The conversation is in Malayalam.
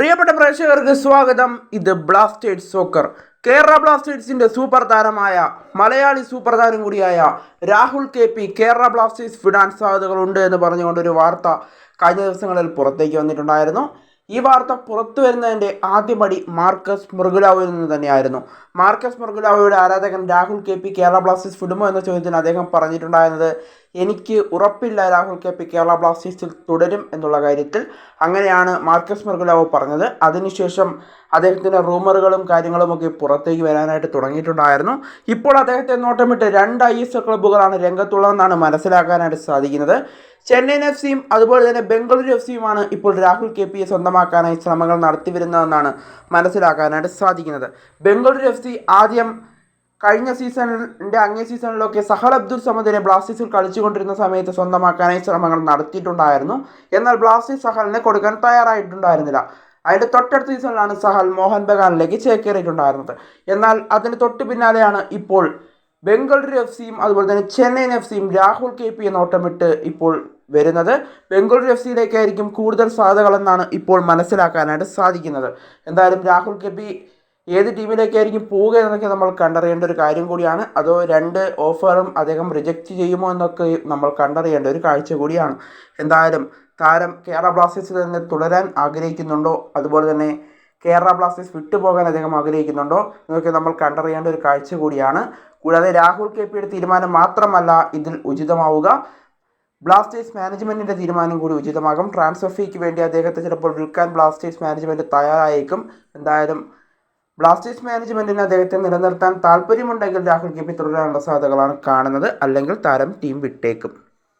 പ്രിയപ്പെട്ട പ്രേക്ഷകർക്ക് സ്വാഗതം. ഇത് ബ്ലാസ്റ്റേഴ്സ് സോക്കർ. കേരള ബ്ലാസ്റ്റേഴ്സിന്റെ സൂപ്പർ താരമായ മലയാളി സൂപ്പർ താരം കൂടിയായ Rahul K P Kerala Blasters വിടാൻ സാധ്യതകളുണ്ട് എന്ന് പറഞ്ഞുകൊണ്ടൊരു വാർത്ത കഴിഞ്ഞ ദിവസങ്ങളിൽ പുറത്തേക്ക് വന്നിട്ടുണ്ടായിരുന്നു. ഈ വാർത്ത പുറത്തു വരുന്നതിന്റെ ആദ്യപടി മാർക്കസ് മൃഗുലാവിൽ നിന്ന് തന്നെയായിരുന്നു. മാർക്കസ് മുർഗുലാവയുടെ ആരാധകൻ Rahul K P Kerala Blasters വിടുമോ എന്ന ചോദ്യത്തിന് അദ്ദേഹം പറഞ്ഞിട്ടുണ്ടായിരുന്നത് എനിക്ക് ഉറപ്പില്ല രാഹുൽ കെ പി കേരള ബ്ലാസ്റ്റേഴ്സിൽ തുടരും എന്നുള്ള കാര്യത്തിൽ. അങ്ങനെയാണ് മാർക്കസ് മൃഗുലാവ് പറഞ്ഞത്. അതിനുശേഷം അദ്ദേഹത്തിന്റെ റൂമറുകളും കാര്യങ്ങളുമൊക്കെ പുറത്തേക്ക് വരാനായിട്ട് തുടങ്ങിയിട്ടുണ്ടായിരുന്നു. ഇപ്പോൾ അദ്ദേഹത്തെ നോട്ടമിട്ട് രണ്ട് ഐ എസ് എൽ ക്ലബ്ബുകളാണ് രംഗത്തുള്ളതെന്നാണ് മനസ്സിലാക്കാനായിട്ട് സാധിക്കുന്നത്. ചെന്നൈയിൻ എഫ് സിയും അതുപോലെ തന്നെ ബംഗളൂരു എഫ് സിയുമാണ് ഇപ്പോൾ രാഹുൽ കെ പിയെ സ്വന്തമാക്കാനായി ശ്രമങ്ങൾ നടത്തി വരുന്നതെന്നാണ് മനസ്സിലാക്കാനായിട്ട് സാധിക്കുന്നത്. ബംഗളൂരു എഫ് സി ആദ്യം കഴിഞ്ഞ സീസണിന്റെ അങ്ങേ സീസണിലൊക്കെ സഹൽ അബ്ദുൾ സമദിനെ ബ്ലാസ്റ്റേഴ്സിൽ കളിച്ചുകൊണ്ടിരുന്ന സമയത്ത് സ്വന്തമാക്കാനായി ശ്രമങ്ങൾ നടത്തിയിട്ടുണ്ടായിരുന്നു. എന്നാൽ ബ്ലാസ്റ്റേഴ്സ് സഹലിനെ കൊടുക്കാൻ തയ്യാറായിട്ടുണ്ടായിരുന്നില്ല. അതിന്റെ തൊട്ടടുത്ത സീസണിലാണ് സഹൽ മോഹൻ ബഗാനിലേക്ക് ചേക്കേറിയിട്ടുണ്ടായിരുന്നത്. എന്നാൽ അതിന് തൊട്ട് പിന്നാലെയാണ് ഇപ്പോൾ ബംഗളൂരു എഫ് സിയും അതുപോലെ തന്നെ ചെന്നൈയിൻ എഫ് സിയും രാഹുൽ കെ പി നോട്ടമിട്ട് ഇപ്പോൾ വരുന്നത്. ബംഗളൂരു എഫ് സിയിലേക്കായിരിക്കും കൂടുതൽ സാധ്യതകളെന്നാണ് ഇപ്പോൾ മനസ്സിലാക്കാനായിട്ട് സാധിക്കുന്നത്. എന്തായാലും രാഹുൽ കെ പി ഏത് ടീമിലേക്കായിരിക്കും പോവുക എന്നൊക്കെ നമ്മൾ കണ്ടറിയേണ്ട ഒരു കാര്യം കൂടിയാണ്. അതോ രണ്ട് ഓഫറും അദ്ദേഹം റിജക്റ്റ് ചെയ്യുമോ എന്നൊക്കെ നമ്മൾ കണ്ടറിയേണ്ട ഒരു കാഴ്ച കൂടിയാണ്. എന്തായാലും താരം കേരള ബ്ലാസ്റ്റേഴ്സിൽ തന്നെ തുടരാൻ ആഗ്രഹിക്കുന്നുണ്ടോ? അതുപോലെ തന്നെ കേരള ബ്ലാസ്റ്റേഴ്സ് വിട്ടുപോകാൻ അദ്ദേഹം ആഗ്രഹിക്കുന്നുണ്ടോ? എന്നൊക്കെ നമ്മൾ കണ്ടറിയേണ്ട ഒരു കാഴ്ച കൂടിയാണ്. കൂടാതെ രാഹുൽ കെ പിയുടെ തീരുമാനം മാത്രമല്ല ഇതിൽ ഉചിതമാവുക. ബ്ലാസ്റ്റേഴ്സ് മാനേജ്മെന്റിന്റെ തീരുമാനം കൂടി ഉചിതമാകും. ട്രാൻസ്ഫർ ഫീക്ക് വേണ്ടി അദ്ദേഹത്തെ ചിലപ്പോൾ വിൽക്കാൻ ബ്ലാസ്റ്റേഴ്സ് മാനേജ്മെന്റ് തയ്യാറായേക്കും. എന്തായാലും ബ്ലാസ്റ്റേഴ്സ് മാനേജ്മെന്റിന് അദ്ദേഹത്തെ നിലനിർത്താൻ താല്പര്യമുണ്ടെങ്കിൽ രാഹുൽ പി തുടരാനുള്ള സാധ്യതകളാണ് കാണുന്നത്. അല്ലെങ്കിൽ താരം ടീം വിട്ടേക്കും.